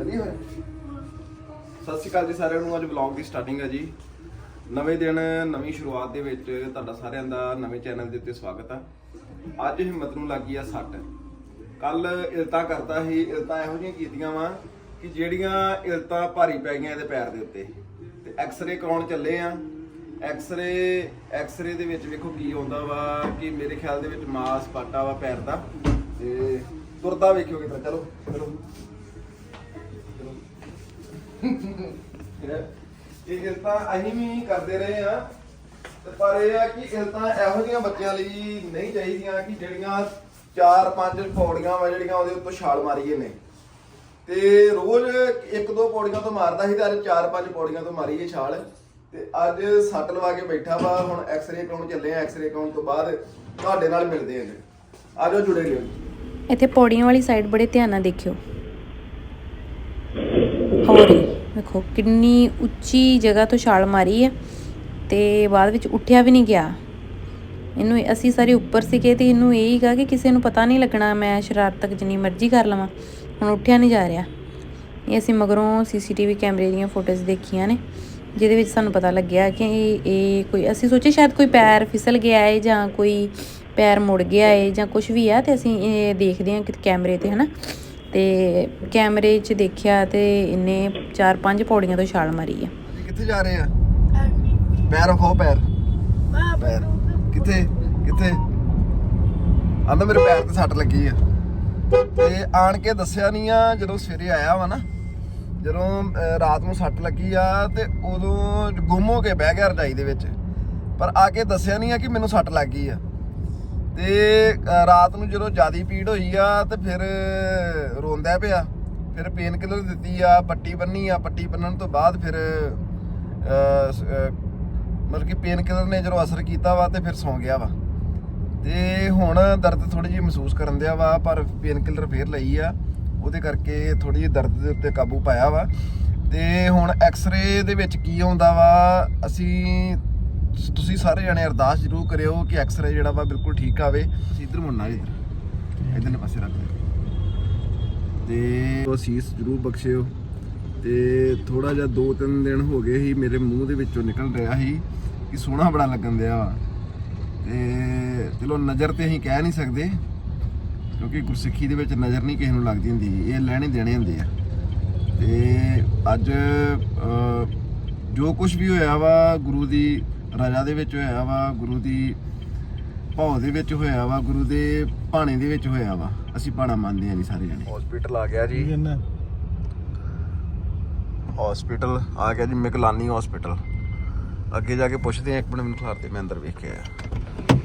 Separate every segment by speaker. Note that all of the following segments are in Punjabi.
Speaker 1: ਚੱਲੀ ਹੋਇਆ ਸਤਿ ਸ਼੍ਰੀ ਅਕਾਲ ਜੀ ਸਾਰਿਆਂ ਨੂੰ, ਅੱਜ ਵਲੌਗ ਦੀ ਸਟਾਰਟਿੰਗ ਹੈ ਜੀ। ਨਵੇਂ ਦਿਨ, ਨਵੀਂ ਸ਼ੁਰੂਆਤ ਦੇ ਵਿੱਚ ਤੁਹਾਡਾ ਸਾਰਿਆਂ ਦਾ ਨਵੇਂ ਚੈਨਲ ਦੇ ਉੱਤੇ ਸਵਾਗਤ ਆ। ਅੱਜ ਹਿੰਮਤ ਨੂੰ ਲੱਗੀ ਆ ਸੱਟ। ਕੱਲ ਇਲਤਾਂ ਕਰਦਾ ਸੀ, ਇਲਤਾਂ ਇਹੋ ਜਿਹੀਆਂ ਕੀਤੀਆਂ ਵਾ ਕਿ ਜਿਹੜੀਆਂ ਇਲਤਾਂ ਭਾਰੀ ਪੈ ਗਈਆਂ ਇਹਦੇ ਪੈਰ ਦੇ ਉੱਤੇ। ਤੇ ਐਕਸ-ਰੇ ਕਰਾਉਣ ਚੱਲੇ ਆ। ਐਕਸ-ਰੇ ਐਕਸ-ਰੇ ਦੇ ਵਿੱਚ ਵੇਖੋ ਕੀ ਆਉਂਦਾ ਵਾ ਕਿ ਮੇਰੇ ਖਿਆਲ ਦੇ ਵਿੱਚ ਮਾਸ ਪਾਟਾ ਵਾ ਪੈਰ ਦਾ। ਤੇ ਤੁਰਦਾ ਵੇਖਿਓ ਕਿਦਾਂ ਚਲੋ ਚਲੋ। ਇਹ ਇਲਤਾਂ ਅਸੀਂ ਵੀ ਕਰਦੇ ਰਹੇ ਆ ਤੇ ਪਰ ਇਹ ਆ ਕਿ ਇਲਤਾਂ ਇਹੋ ਜਿਹੀਆਂ ਬੱਚਿਆਂ ਲਈ ਨਹੀਂ ਚਾਹੀਦੀਆਂ ਕਿ ਜਿਹੜੀਆਂ ਚਾਰ ਪੰਜ ਪੌੜੀਆਂ ਵਾ ਜਿਹੜੀਆਂ ਉਹਦੇ ਉੱਤੋਂ ਛਾਲ ਮਾਰੀਏ ਨੇ। ਤੇ ਰੋਜ਼ ਇੱਕ ਦੋ ਪੌੜੀਆਂ ਤੋਂ ਮਾਰਦਾ ਸੀ ਤੇ ਅੱਜ ਚਾਰ ਪੰਜ ਪੌੜੀਆਂ ਤੋਂ ਮਾਰੀ ਛਾਲ। ਤੇ ਅੱਜ ਸੱਟ ਲਵਾ ਕੇ ਬੈਠਾ ਵਾ, ਹੁਣ ਐਕਸ-ਰੇ ਕਰਾਉਣ ਚੱਲੇ ਆ ਐਕਸ-ਰੇ ਕਰਾਉਣ ਤੋਂ ਬਾਅਦ ਤੁਹਾਡੇ ਨਾਲ ਮਿਲਦੇ ਆਂ ਜੀ। ਆਜੋ ਜੁੜੇ ਰਹੋ
Speaker 2: ਇੱਥੇ ਪੌੜੀਆਂ ਵਾਲੀ ਸਾਈਡ ਬੜੇ ਧਿਆਨ ਨਾਲ ਦੇਖਿਓ। ਹੋਰ ਹੀ ਵੇਖੋ ਕਿੰਨੀ ਉੱਚੀ ਜਗ੍ਹਾ ਤੋਂ ਛਾਲ ਮਾਰੀ ਹੈ ਤੇ ਬਾਅਦ ਵਿੱਚ ਉੱਠਿਆ ਵੀ ਨਹੀਂ ਗਿਆ। ਇਹਨੂੰ ਅਸੀਂ ਸਾਰੇ ਉੱਪਰ ਸੀਗੇ ਤੇ ਇਹਨੂੰ ਇਹ ਹੀਗਾ ਕਿ ਕਿਸੇ ਨੂੰ ਪਤਾ ਨਹੀਂ ਲੱਗਣਾ ਮੈਂ ਸ਼ਰਾਰਤ ਤੱਕ ਜਿੰਨੀ ਮਰਜ਼ੀ ਕਰ ਲਵਾਂ। ਹੁਣ ਉੱਠਿਆ ਨਹੀਂ ਜਾ ਰਿਹਾ। ਇਹ ਅਸੀਂ ਮਗਰੋਂ ਸੀਸੀਟੀਵੀ ਕੈਮਰੇ ਦੀਆਂ ਫੋਟੋਜ਼ ਦੇਖੀਆਂ ਨੇ ਜਿਹਦੇ ਵਿੱਚ ਸਾਨੂੰ ਪਤਾ ਲੱਗਿਆ ਕਿ ਇਹ- ਇਹ ਕੋਈ ਅਸੀਂ ਸੋਚੇ ਸ਼ਾਇਦ ਕੋਈ ਪੈਰ ਫਿਸਲ ਗਿਆ ਹੈ ਜਾਂ ਕੋਈ ਪੈਰ ਮੁੜ ਗਿਆ ਹੈ ਜਾਂ ਕੁਝ ਵੀ ਹੈ ਤੇ ਅਸੀਂ ਇਹ ਦੇਖਦੇ ਹਾਂ ਕਿ ਕੈਮਰੇ ਤੇ ਹਨਾ? ਤੇ ਕੈਮਰੇ 'ਚ ਦੇਖਿਆ ਤੇ ਇਹਨੇ 4-5 ਪੌੜੀਆਂ ਤੋਂ ਛਾਲ ਮਾਰੀ ਆ।
Speaker 1: ਅਸੀਂ ਕਿੱਥੇ ਜਾ ਰਹੇ ਆ? ਪੈਰ ਖੋ ਪੈਰ। ਪੈਰ। ਕਿੱਥੇ? ਕਿੱਥੇ? ਆਂਦਾ ਮੇਰੇ ਪੈਰ ਤੇ ਸੱਟ ਲੱਗੀ ਆ। ਤੇ ਆਣ ਕੇ ਦੱਸਿਆ ਨਹੀਂ ਆ ਜਦੋਂ ਸਵੇਰੇ ਆਇਆ ਵਾ ਨਾ ਜਦੋਂ ਰਾਤ ਨੂੰ ਸੱਟ ਲੱਗੀ ਆ ਤੇ ਉਦੋਂ ਗੁੰਮ ਹੋ ਕੇ ਬਹਿ ਗਿਆ ਰਜਾਈ ਦੇ ਵਿੱਚ। ਪਰ ਆ ਕੇ ਦੱਸਿਆ ਨਹੀਂ ਆ ਕਿ ਮੈਨੂੰ ਸੱਟ ਲੱਗ ਗਈ ਆ। ਤੇ ਰਾਤ ਨੂੰ ਜਦੋਂ ਜਿਆਦੀ ਪੀੜ ਹੋਈ ਆ ਤੇ ਫਿਰ ਰੋਂਦਾ ਪਿਆ ਫਿਰ ਪੇਨ ਕਿਲਰ ਦਿੱਤੀ ਆ ਪੱਟੀ ਬੰਨੀ ਆ ਪੱਟੀ ਬੰਨਣ ਤੋਂ ਬਾਅਦ ਫਿਰ ਮਤਲਬ ਕਿ ਪੇਨ ਕਿਲਰ ਨੇ ਜਦੋਂ ਅਸਰ ਕੀਤਾ ਵਾ ਤੇ ਫਿਰ ਸੌਂ ਗਿਆ ਵਾ। ਤੇ ਹੁਣ ਦਰਦ ਥੋੜੀ ਜਿਹੀ ਮਹਿਸੂਸ ਕਰਨ ਦਿਆ ਵਾ ਪਰ ਪੇਨ ਕਿਲਰ ਫੇਰ ਲਈ ਆ ਉਹਦੇ ਕਰਕੇ ਥੋੜੀ ਜਿਹੀ ਦਰਦ ਦੇ ਉੱਤੇ ਕਾਬੂ ਪਾਇਆ ਵਾ। ਤੇ ਹੁਣ ਐਕਸ-ਰੇ ਦੇ ਵਿੱਚ ਕੀ ਆਉਂਦਾ ਵਾ ਅਸੀਂ ਤੁਸੀਂ ਸਾਰੇ ਜਣੇ ਅਰਦਾਸ ਜ਼ਰੂਰ ਕਰਿਓ ਕਿ ਐਕਸ-ਰੇ ਜਿਹੜਾ ਵਾ ਬਿਲਕੁਲ ਠੀਕ ਆਵੇ। ਇੱਧਰ ਮੁੜਨਾ ਇੱਧਰ। ਇਧਰਲੇ ਪਾਸੇ ਰੱਖ ਦਿਓ। ਤੇ ਉਹ ਸੀਸ ਜ਼ਰੂਰ ਬਖਸ਼ਿਓ। ਤੇ ਥੋੜਾ ਜਿਹਾ 2-3 ਦਿਨ ਹੋ ਗਏ ਸੀ ਮੇਰੇ ਮੂੰਹ ਦੇ ਵਿੱਚੋਂ ਨਿਕਲ ਰਿਹਾ ਸੀ ਕਿ ਸੋਹਣਾ ਬੜਾ ਲੱਗਣ ਦਿਆ ਵਾ। ਤੇ ਚਲੋ ਨਜ਼ਰ ਤੇ ਅਸੀਂ ਕਹਿ ਨਹੀਂ ਸਕਦੇ, ਕਿਉਂਕਿ ਗੁਰਸਿੱਖੀ ਦੇ ਵਿੱਚ ਨਜ਼ਰ ਨਹੀਂ ਕਿਸੇ ਨੂੰ ਲੱਗਦੀ ਹੁੰਦੀ। ਇਹ ਲੈਣੇ ਦੇਣੇ ਹੁੰਦੇ ਆ। ਤੇ ਅੱਜ ਜੋ ਕੁਝ ਵੀ ਹੋਇਆ ਵਾ, ਗੁਰੂ ਦੀ ਰਜ਼ਾ ਦੇ ਵਿੱਚ ਹੋਇਆ ਵਾ, ਗੁਰੂ ਦੀ ਭਾਉ ਦੇ ਵਿੱਚ ਹੋਇਆ ਵਾ, ਗੁਰੂ ਦੇ ਭਾਣੇ ਦੇ ਵਿੱਚ ਹੋਇਆ ਵਾ। ਅਸੀਂ ਭਾਣਾ ਮੰਨਦੇ ਆ ਜੀ ਸਾਰੇ ਜਣੇ ਹਸਪੀਟਲ ਆ ਗਿਆ ਜੀ। ਹਸਪੀਟਲ ਆ ਗਿਆ ਜੀ ਮਿਕਲਾਨੀ ਹਸਪੀਟਲ ਅੱਗੇ ਜਾ ਕੇ ਪੁੱਛਦੇ ਆ ਇੱਕ ਮਿੰਟ ਮੈਨੂੰ ਖਲਾਰ ਦੇ ਮੈਂ ਅੰਦਰ ਵੇਖ ਕੇ ਆਇਆ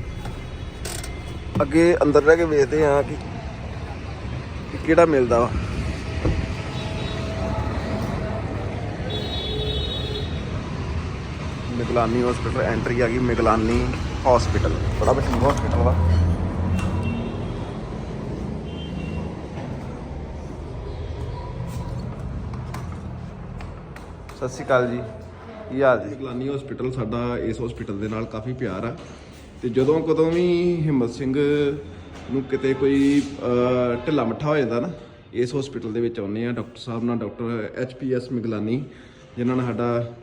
Speaker 1: ਅੱਗੇ ਅੰਦਰ ਰਹਿ ਕੇ ਵੇਖਦੇ ਆ ਕਿ ਕਿ ਕਿਹੜਾ ਮਿਲਦਾ ਵਾ। ਮਿਗਲਾਨੀ ਹਸਪੀਟਲ ਐਂਟਰੀ ਆ ਗਈ ਮਿਗਲਾਨੀ ਹਸਪੀਟਲ ਬੜਾ ਵੱਡਾ ਹਸਪੀਟਲ ਵਾ। ਸਤਿ ਸ਼੍ਰੀ ਅਕਾਲ ਜੀ। ਕੀ ਹਾਲ ਜੀ? ਮਿਗਲਾਨੀ ਹਸਪੀਟਲ ਸਾਡਾ ਇਸ ਹਸਪੀਟਲ ਦੇ ਨਾਲ ਕਾਫੀ ਪਿਆਰ ਆ। ਤੇ ਜਦੋਂ ਕਦੋਂ ਵੀ ਹਿੰਮਤ ਸਿੰਘ ਨੂੰ ਕਿਤੇ ਕੋਈ ਢਿੱਲਾ ਮੱਠਾ ਹੋ ਜਾਂਦਾ ਨਾ, ਇਸ ਹਸਪੀਟਲ ਦੇ ਵਿੱਚ ਆਉਂਦੇ ਆ ਡਾਕਟਰ ਸਾਹਿਬ ਨਾਲ, ਡਾਕਟਰ ਐਚਪੀਐਸ ਮਿਗਲਾਨੀ, ਜਿਨ੍ਹਾਂ ਨਾਲ ਸਾਡਾ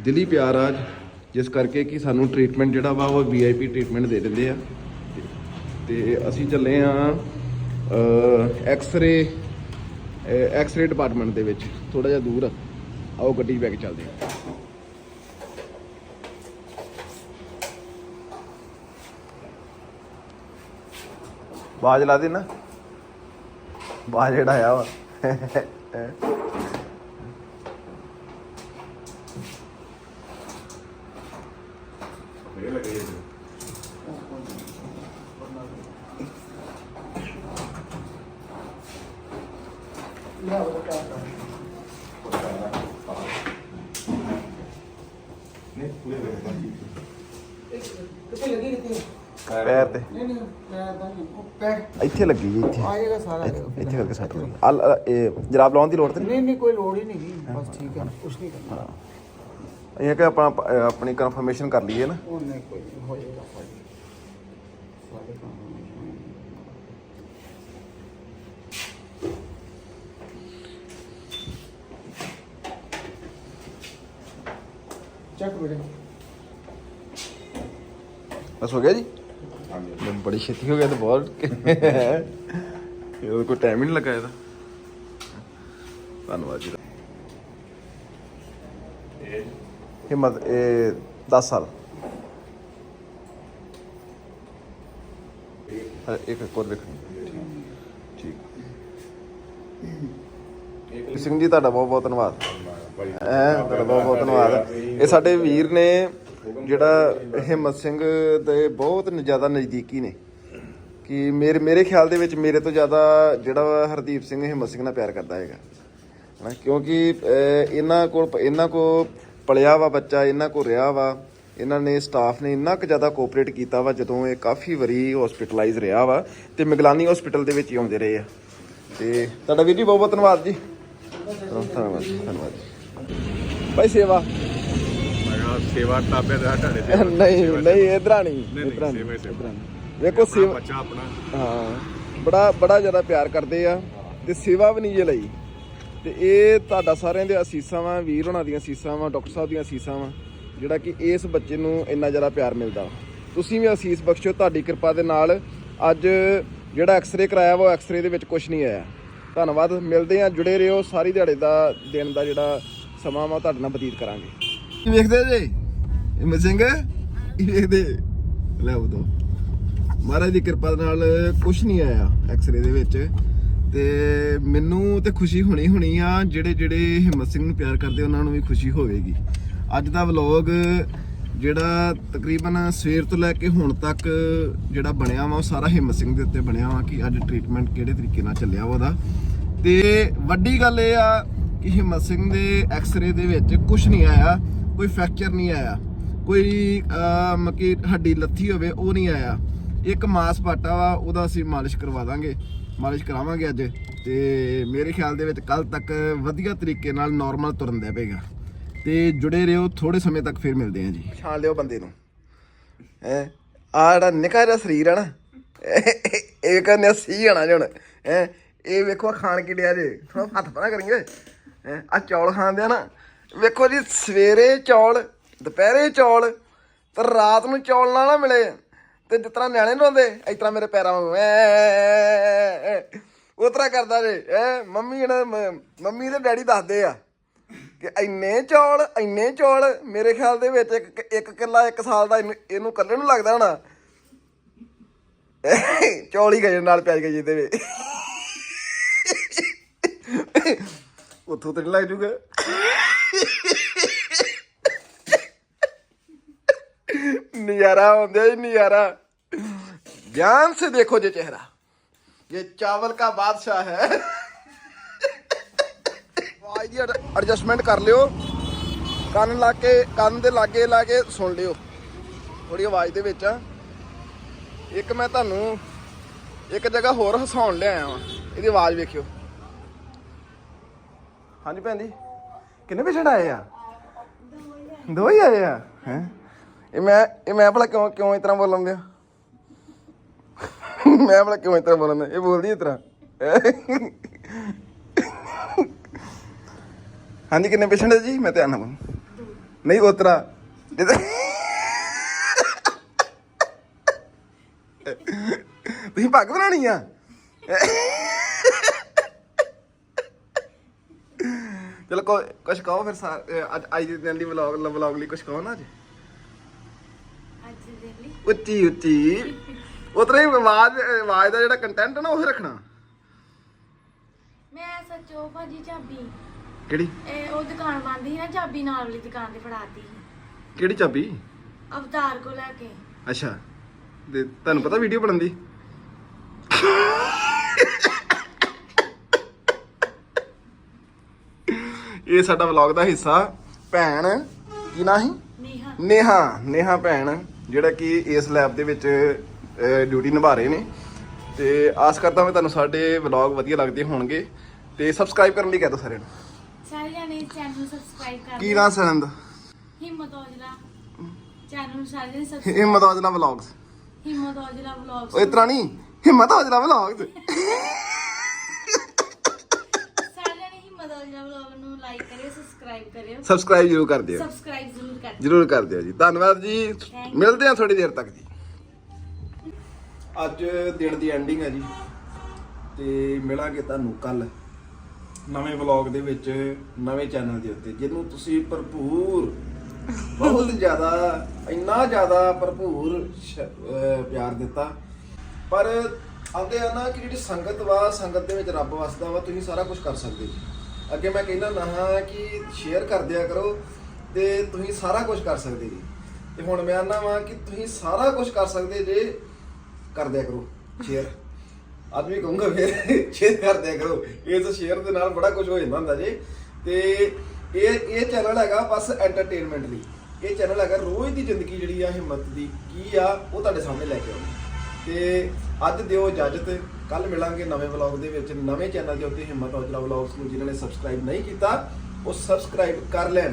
Speaker 1: ਦਿਲੀ ਪਿਆਰ ਆ, ਜਿਸ ਕਰਕੇ ਕਿ ਸਾਨੂੰ ਟ੍ਰੀਟਮੈਂਟ ਜਿਹੜਾ ਵਾ ਉਹ ਵੀਆਈਪੀ ਟ੍ਰੀਟਮੈਂਟ ਦੇ ਦਿੰਦੇ ਆ। ਤੇ- ਤੇ ਅਸੀਂ ਚੱਲੇ ਆ ਐਕਸ-ਰੇ ਐਕਸ-ਰੇ ਡਿਪਾਰਟਮੈਂਟ ਦੇ ਵਿੱਚ ਥੋੜਾ ਜਿਹਾ ਦੂਰ। ਆ ਆਓ ਗੱਡੀ ਬੈਕ ਚੱਲਦੇ ਆ ਬਾਜ ਲਾ ਦੇ ਨਾ। ਬਾਜ ਜਿਹੜਾ ਆਇਆ ਵਾ। ਪੈਰ ਤੇ।
Speaker 3: ਨਹੀਂ ਨਹੀਂ ਪੈਰ ਤਾਂ ਨਹੀਂ ਉਹ ਪੈਰ
Speaker 1: ਇੱਥੇ ਲੱਗੀ ਜੀ ਇੱਥੇ।
Speaker 3: ਆਏਗਾ ਸਾਰਾ
Speaker 1: ਇੱਥੇ ਕਰਕੇ ਸੱਟ ਆ ਇਹ ਜਰਾਬ ਲਾਉਣ ਦੀ ਲੋੜ ਤੇ ਨਹੀਂ
Speaker 3: ਨਹੀਂ ਕੋਈ ਲੋੜ ਹੀ ਨਹੀਂ ਗੀ ਬਸ ਠੀਕ ਹੈ ਕੁਛ ਨਹੀਂ ਕਰਨਾ।
Speaker 1: ਇਹ ਕਿ ਆਪਾਂ ਆਪਣੀ ਕਨਫਰਮੇਸ਼ਨ ਕਰ ਲਈਏ ਨਾ।
Speaker 3: ਉਹ ਨਹੀਂ ਕੋਈ ਹੋ ਜਾਏਗਾ ਹੋ ਜਾਣਗੇ। ਚੱਕ ਬੇਟੇ।
Speaker 1: ਬਸ ਹੋ ਗਿਆ ਜੀ? ਮੈਨੂੰ ਬੜੀ ਛੇਤੀ ਹੋ ਗਿਆ ਤਾਂ ਬਹੁਤ ਇਹ ਕੋਈ ਟਾਈਮ ਹੀ ਨਹੀਂ ਲੱਗਾ ਇਹਦਾ। ਧੰਨਵਾਦ ਜੀ। ਹਿੰਮਤ ਇਹ 10 ਸਾਲ। ਇੱਕ ਹੋਰ ਵੇਖਣੀ ਠੀਕ। ਸਿੰਘ ਜੀ ਤੁਹਾਡਾ ਬਹੁਤ ਬਹੁਤ ਧੰਨਵਾਦ। ਤੁਹਾਡਾ ਬਹੁਤ ਬਹੁਤ ਧੰਨਵਾਦ। ਇਹ ਸਾਡੇ ਵੀਰ ਨੇ ਜਿਹੜਾ ਹਿੰਮਤ ਸਿੰਘ ਦੇ ਬਹੁਤ ਜ਼ਿਆਦਾ ਨਜ਼ਦੀਕੀ ਨੇ। ਕਿ ਮੇਰੇ ਮੇਰੇ ਖਿਆਲ ਦੇ ਵਿੱਚ ਮੇਰੇ ਤੋਂ ਜ਼ਿਆਦਾ ਜਿਹੜਾ ਵਾ ਹਰਦੀਪ ਸਿੰਘ ਹਿੰਮਤ ਸਿੰਘ ਨਾਲ ਪਿਆਰ ਕਰਦਾ ਹੈਗਾ। ਹਨਾ, ਕਿਉਂਕਿ ਇਹਨਾਂ ਕੋਲ ਇਹਨਾਂ ਕੋ ਪਲਿਆ ਵਾ ਬੱਚਾ, ਇਹਨਾਂ ਕੋ ਰਿਹਾ ਵਾ। ਇਹਨਾਂ ਨੇ ਸਟਾਫ ਨੇ ਇੰਨਾ ਕੁ ਜ਼ਿਆਦਾ ਕੋਆਪਰੇਟ ਕੀਤਾ ਵਾ, ਜਦੋਂ ਇਹ ਕਾਫੀ ਵਾਰੀ ਹਸਪੀਟਲਾਈਜ਼ ਰਿਹਾ ਵਾ ਤੇ ਮਿਗਲਾਨੀ ਹਸਪੀਟਲ ਦੇ ਵਿੱਚ ਹੀ ਆਉਂਦੇ ਰਹੇ ਆ। ਤੇ ਤੁਹਾਡਾ ਵੀਰ ਜੀ ਬਹੁਤ ਬਹੁਤ ਧੰਨਵਾਦ ਜੀ। ਧੰਨਵਾਦ ਧੰਨਵਾਦ ਜੀ। ਭਾਈ ਸੇਵਾ।
Speaker 4: ਸੇਵਾ ਟਾਬੇ ਦਾ ਢਾੜੇ ਤੇ
Speaker 1: ਨਹੀਂ ਨਹੀਂ ਇਧਰਾਂ ਨਹੀਂ
Speaker 4: ਨਹੀਂ,
Speaker 1: ਇਧਰਾਂ
Speaker 4: ਸੇਵਾ ਹੀ
Speaker 1: ਨਹੀਂ। ਵੇਖੋ ਸੇਵਾ
Speaker 4: ਬੱਚਾ ਆਪਣਾ।
Speaker 1: ਹਾਂ ਬੜਾ ਬੜਾ ਜ਼ਿਆਦਾ ਪਿਆਰ ਕਰਦੇ ਆ ਤੇ ਸੇਵਾ ਵੀ ਨਹੀਂ ਜੇ ਲਈ। ਤੇ ਇਹ ਤੁਹਾਡਾ ਸਾਰਿਆਂ ਦੇ ਅਸੀਸਾਂ ਵਾ ਵੀਰ ਹੋਣਾ ਦੀਆਂ ਅਸੀਸਾਂ ਵਾ ਡਾਕਟਰ ਸਾਹਿਬ ਦੀਆਂ ਅਸੀਸਾਂ ਵਾ ਜਿਹੜਾ ਕਿ ਇਸ ਬੱਚੇ ਨੂੰ ਇੰਨਾ ਜ਼ਿਆਦਾ ਪਿਆਰ ਮਿਲਦਾ। ਤੁਸੀਂ ਵੀ ਅਸੀਸ ਬਖਸ਼ੋ ਤੁਹਾਡੀ ਕਿਰਪਾ ਦੇ ਨਾਲ ਅੱਜ ਜਿਹੜਾ ਐਕਸ-ਰੇ ਕਰਾਇਆ ਵਾ ਉਹ ਐਕਸ-ਰੇ ਦੇ ਵਿੱਚ ਕੁਝ ਨਹੀਂ ਆਇਆ। ਧੰਨਵਾਦ ਮਿਲਦੇ ਆ ਜੁੜੇ ਰਹੋ ਸਾਰੀ ਦਿਹਾੜੇ ਦਾ ਦਿਨ ਦਾ ਜਿਹੜਾ ਸਮਾਂ ਵਾ ਤੁਹਾਡੇ ਨਾਲ ਬਤੀਤ ਕਰਾਂਗੇ। ਵੇਖਦੇ ਜੇ? ਹਿੰਮਤ ਸਿੰਘ ਇਹ ਵੇਖਦੇ ਲੈ ਉਦੋਂ। ਮਹਾਰਾਜ ਦੀ ਕਿਰਪਾ ਦੇ ਨਾਲ ਕੁਝ ਨਹੀਂ ਆਇਆ ਐਕਸ-ਰੇ ਦੇ ਵਿੱਚ। ਤੇ ਮੈਨੂੰ ਤੇ ਖੁਸ਼ੀ ਹੋਣੀ ਹੋਣੀ ਆ, ਜਿਹੜੇ ਜਿਹੜੇ ਹਿੰਮਤ ਸਿੰਘ ਨੂੰ ਪਿਆਰ ਕਰਦੇ, ਉਹਨਾਂ ਨੂੰ ਵੀ ਖੁਸ਼ੀ ਹੋਵੇਗੀ। ਅੱਜ ਦਾ ਵਲੌਗ ਜਿਹੜਾ ਤਕਰੀਬਨ ਸਵੇਰ ਤੋਂ ਲੈ ਕੇ ਹੁਣ ਤੱਕ ਜਿਹੜਾ ਬਣਿਆ ਵਾ, ਉਹ ਸਾਰਾ ਹਿੰਮਤ ਸਿੰਘ ਦੇ ਉੱਤੇ ਬਣਿਆ ਵਾ ਕਿ ਅੱਜ ਟ੍ਰੀਟਮੈਂਟ ਕਿਹੜੇ ਤਰੀਕੇ ਨਾਲ ਚੱਲਿਆ ਵਾ ਉਹਦਾ। ਤੇ ਵੱਡੀ ਗੱਲ ਇਹ ਆ ਕਿ ਹਿੰਮਤ ਸਿੰਘ ਦੇ ਐਕਸ-ਰੇ ਦੇ ਵਿੱਚ ਕੁਝ ਨਹੀਂ ਆਇਆ, ਕੋਈ ਫ੍ਰੈਕਚਰ ਨਹੀਂ ਆਇਆ। ਕੋਈ ਅਹ, ਮਕੀ ਹੱਡੀ ਲੱਥੀ ਹੋਵੇ ਉਹ ਨਹੀਂ ਆਇਆ। ਇੱਕ ਮਾਸ ਪਾਟਾ ਵਾ ਉਹਦਾ ਅਸੀਂ ਮਾਲਿਸ਼ ਕਰਵਾ ਦਾਂਗੇ। ਮਾਲਿਸ਼ ਕਰਾਵਾਂਗੇ ਅੱਜ। ਤੇ ਮੇਰੇ ਖਿਆਲ ਦੇ ਵਿੱਚ ਕੱਲ ਤੱਕ ਵਧੀਆ ਤਰੀਕੇ ਨਾਲ ਨਾਰਮਲ ਤੁਰਨ ਦੇ ਪਏਗਾ। ਤੇ ਜੁੜੇ ਰਹੋ ਥੋੜੇ ਸਮੇਂ ਤੱਕ ਫਿਰ ਮਿਲਦੇ ਹਾਂ ਜੀ। ਪਛਾਣ ਲਿਓ ਬੰਦੇ ਨੂੰ। ਹੈ? ਆ ਜਿਹੜਾ ਨਿੱਕਾ ਜਿਹਾ ਸਰੀਰ ਹੈ ਨਾ ਇਹ- ਇਹ ਕਹਿੰਦੇ ਸੀ ਆਣਾ ਜਣ ਹੈ? ਇਹ ਵੇਖੋ ਖਾਣ ਕੀ ਡਿਆ ਜੇ। ਥੋੜਾ ਹੱਥ ਪਰਾਂ ਕਰੀਏ। ਹੈ? ਆ ਚੌਲ ਖਾਂਦੇ ਆ ਨਾ। ਵੇਖੋ ਜੀ ਸਵੇਰੇ ਚੌਲ ਦੁਪਹਿਰੇ ਚੌਲ ਤੇ ਰਾਤ ਨੂੰ ਚੌਲ ਨਾ ਨਾ ਮਿਲੇ ਤੇ ਜਿਸ ਤਰ੍ਹਾਂ ਨਿਆਣੇ ਨੂੰ ਹੁੰਦੇ ਇਸ ਤਰ੍ਹਾਂ ਮੇਰੇ ਪੈਰਾਂ ਵਾਂਗੂ ਐ, ਉਹ ਤਰ੍ਹਾਂ ਕਰਦਾ ਜੇ। ਐ, ਮੰਮੀ ਇਹਨਾਂ ਮੰਮੀ ਤੇ ਡੈਡੀ ਦੱਸਦੇ ਆ ਕਿ ਇੰਨੇ ਚੌਲ ਇੰਨੇ ਚੌਲ, ਮੇਰੇ ਖਿਆਲ ਦੇ ਵਿੱਚ ਇੱਕ ਇੱਕ ਕਿੱਲਾ ਇੱਕ ਸਾਲ ਦਾ ਇਹਨੂੰ- ਇਹਨੂੰ ਇਕੱਲੇ ਨੂੰ ਲੱਗਦਾ ਹੋਣਾ। ਚੌਲ ਹੀ ਗਏ ਨਾਲ ਪਿਆਜ ਗਏ ਦੇ ਵੇ ਉੱਥੋਂ ਤੇ ਨਹੀਂ ਲੱਗ ਜੂਗਾ। नजारा होंगे ही नजारा ध्यान से देखो ये चेहरा ये चावल का बादशाह है ਆਵਾਜ਼ ਦੀ ਐਡਜਸਟਮੈਂਟ ਕਰ ਲਿਓ ਕੰਨ ਲਾ ਕੇ ਕੰਨ ਦੇ ਲਾਗੇ ਲਾ ਕੇ ਸੁਣ ਲਿਓ ਥੋੜੀ ਆਵਾਜ਼ ਦੇ ਵਿੱਚ ਆ ਇੱਕ ਮੈਂ ਤੁਹਾਨੂੰ ਇੱਕ ਜਗ੍ਹਾ ਹੋਰ ਹਸਾਉਣ ਲਿਆਇਆ ਵਾਂ ਇਹਦੀ ਆਵਾਜ਼ ਵੇਖਿਓ ਹਾਂਜੀ ਭੈਣ ਜੀ ਕਿੰਨੇ ਪੇਸ਼ੈਂਟ ਆਏ ਆ ਦੋ ਹੀ ਆਏ ਆ ਹੈ ਇਹ ਮੈਂ ਇਹ ਮੈਂ ਭਲਾ ਕਿਉਂ ਕਿਉਂ ਇਸ ਤਰ੍ਹਾਂ ਬੋਲਣ ਦਿਆ? ਮੈਂ ਭਲਾ ਕਿਉਂ ਇਸ ਤਰ੍ਹਾਂ ਬੋਲਣ ਦਿਆ? ਇਹ ਬੋਲਦੀ ਇਸ ਤਰ੍ਹਾਂ। ਹਾਂਜੀ, ਕਿੰਨੇ ਪੇਸ਼ੈਂਟ ਹੈ ਜੀ? ਮੈਂ ਧਿਆਨ ਨਾਲ ਬੋਲ। ਨਹੀਂ ਉਸ ਤੁਸੀਂ ਪੱਗ ਬਣਾਣੀ ਆ? ਚਲੋ, ਕੋ ਕੁਝ ਕਹੋ ਫਿਰ ਸਾ- ਅੱਜ ਅੱਜ ਦੇ ਦਿਨ ਦੀ ਵਲੌਗ ਵਲੌਗ ਲਈ ਕੁਝ ਕਹੋ ਨਾ ਅੱਜ। ਉੱਚੀ ਉੱਚੀ। ਉਤਰੇ ਆਵਾਜ਼ ਆਵਾਜ਼ ਦਾ ਜਿਹੜਾ ਕੰਟੈਂਟ ਨਾ ਉਹ ਰੱਖਣਾ।
Speaker 5: ਮੈਂ ਸੱਚੋ ਭਾਜੀ ਚਾਬੀ।
Speaker 1: ਕਿਹੜੀ?
Speaker 5: ਇਹ ਉਹ ਦੁਕਾਨ ਬੰਦ ਸੀ ਨਾ ਚਾਬੀ ਨਾਲ ਵਾਲੀ ਦੁਕਾਨ ਤੇ ਫੜਾਤੀ
Speaker 1: ਕਿਹੜੀ ਚਾਬੀ?
Speaker 5: ਅਵਤਾਰ ਕੋ ਲੈ ਕੇ।
Speaker 1: ਅੱਛਾ। ਤੇ ਤੁਹਾਨੂੰ ਪਤਾ ਵੀਡੀਓ ਬਣਨ ਦੀ? ਇਹ ਸਾਡਾ ਵਲੌਗ ਦਾ ਹਿੱਸਾ ਭੈਣ ਕੀ ਨਾਂ ਸੀ?
Speaker 5: ਨੇਹਾ।
Speaker 1: ਨੇਹਾ ਨੇਹਾ ਭੈਣ। ਜਿਹੜਾ ਕਿ ਇਸ ਲੈਬ ਦੇ ਵਿੱਚ ਡਿਊਟੀ ਨਿਭਾ ਰਹੇ ਨੇ। ਤੇ ਆਸ ਕਰਦਾ ਮੈਂ ਤੁਹਾਨੂੰ ਸਾਡੇ ਵਲੌਗ ਵਧੀਆ ਲੱਗਦੇ ਹੋਣਗੇ। ਤੇ ਸਬਸਕ੍ਰਾਈਬ ਕਰਨ ਲਈ ਕਹਿ ਦਿਓ ਸਾਰਿਆਂ ਨੂੰ।
Speaker 5: ਸਾਰੇ ਜਾਣੇ ਚੈਨਲ ਨੂੰ ਸਬਸਕ੍ਰਾਈਬ ਕਰ
Speaker 1: ਕੀ ਨਾਂ ਸਾਰਿਆਂ ਦਾ
Speaker 5: ਹਿੰਮਤ ਔਜਲਾ। ਚੈਨਲ ਨੂੰ ਸਾਰੇ ਜਾਣੇ ਸਬਸਕ੍ਰਾਈਬ
Speaker 1: ਹਿੰਮਤ ਔਜਲਾ ਵਲੌਗਸ
Speaker 5: ਹਿੰਮਤ ਔਜਲਾ ਵਲੌਗਸ
Speaker 1: ਉਹ ਇਤਰਾ ਨਹੀਂ। ਹਿੰਮਤ ਔਜਲਾ ਵਲੌਗਸ
Speaker 5: ਸਾਰੇ ਜਾਣੇ ਹਿੰਮਤ ਔਜਲਾ ਵਲੌਗ ਨੂੰ ਲਾਈਕ ਕਰਿਓ ਸਬਸਕ੍ਰਾਈਬ ਕਰਿਓ।
Speaker 1: ਸਬਸਕ੍ਰਾਈਬ ਜ਼ਰੂਰ ਕਰ ਦਿਓ।
Speaker 5: ਸਬਸਕ੍ਰਾਈਬ ਜ਼ਰੂਰ ਕਰ
Speaker 1: ਜ਼ਰੂਰ ਕਰ ਦਿਓ ਜੀ। ਧੰਨਵਾਦ ਜੀ. ਮਿਲਦੇ ਹਾਂ ਥੋੜੀ ਦੇਰ ਤੱਕ ਜੀ। ਅੱਜ ਦਿਨ ਦੀ ਐਂਡਿੰਗ ਹੈ ਜੀ। ਤੇ ਮਿਲਾਂਗੇ ਤੁਹਾਨੂੰ ਕੱਲ ਨਵੇਂ ਵਲੌਗ ਦੇ ਵਿੱਚ ਨਵੇਂ ਚੈਨਲ ਦੇ ਉੱਤੇ ਜਿਹਨੂੰ ਤੁਸੀਂ ਭਰਪੂਰ ਬਹੁਤ ਜ਼ਿਆਦਾ ਇੰਨਾ ਜ਼ਿਆਦਾ ਭਰਪੂਰ ਸ਼- ਅਹ ਪਿਆਰ ਦਿੱਤਾ। ਪਰ ਆਂਦੇ ਆ ਨਾ ਕਿ ਜਿਹੜੀ ਸੰਗਤ ਵਾ ਸੰਗਤ ਦੇ ਵਿੱਚ ਰੱਬ ਵਸਦਾ ਵਾ ਤੁਸੀਂ ਸਾਰਾ ਕੁਝ ਕਰ ਸਕਦੇ ਜੀ ਅੱਗੇ ਮੈਂ ਕਹਿੰਦਾ ਨਾ ਹਾਂ ਕਿ ਸ਼ੇਅਰ ਕਰ ਦਿਆ ਕਰੋ। ਤੇ ਤੁਸੀਂ ਸਾਰਾ ਕੁਝ ਕਰ ਸਕਦੇ ਜੀ। ਤੇ ਹੁਣ ਮੈਂ ਆਨਾ ਵਾਂ ਕਿ ਤੁਸੀਂ ਸਾਰਾ ਕੁਝ ਕਰ ਸਕਦੇ ਜੇ ਕਰ ਦਿਆ ਕਰੋ ਸ਼ੇਅਰ ਅੱਜ ਵੀ ਕਹੂੰਗਾ ਫਿਰ ਸ਼ੇਅਰ ਕਰ ਦਿਆ ਕਰੋ। ਇਸ ਸ਼ੇਅਰ ਦੇ ਨਾਲ ਬੜਾ ਕੁਝ ਹੋ ਜਾਂਦਾ ਹੁੰਦਾ ਜੀ। ਤੇ ਇਹ ਇਹ ਚੈਨਲ ਹੈਗਾ ਬਸ ਐਂਟਰਟੇਨਮੈਂਟ ਲਈ। ਇਹ ਚੈਨਲ ਹੈਗਾ ਰੋਜ਼ ਦੀ ਜ਼ਿੰਦਗੀ ਜਿਹੜੀ ਆ, ਹਿੰਮਤ ਦੀ ਕੀ ਆ, ਉਹ ਤੁਹਾਡੇ ਸਾਹਮਣੇ ਲੈ ਕੇ ਆਉਂਦਾ ਤੇ ਅੱਜ ਦਿਓ ਇਜਾਜ਼ਤ। ਕੱਲ ਮਿਲਾਂਗੇ ਨਵੇਂ ਵਲੌਗ ਦੇ ਵਿੱਚ। ਨਵੇਂ ਚੈਨਲ ਦੇ ਉੱਤੇ ਹਿੰਮਤ ਔਜਲਾ ਵਲੌਗਸ ਨੂੰ ਜਿਨ੍ਹਾਂ ਨੇ ਸਬਸਕ੍ਰਾਈਬ ਨਹੀਂ ਕੀਤਾ, ਉਹ ਸਬਸਕ੍ਰਾਈਬ ਕਰ ਲੈਣ।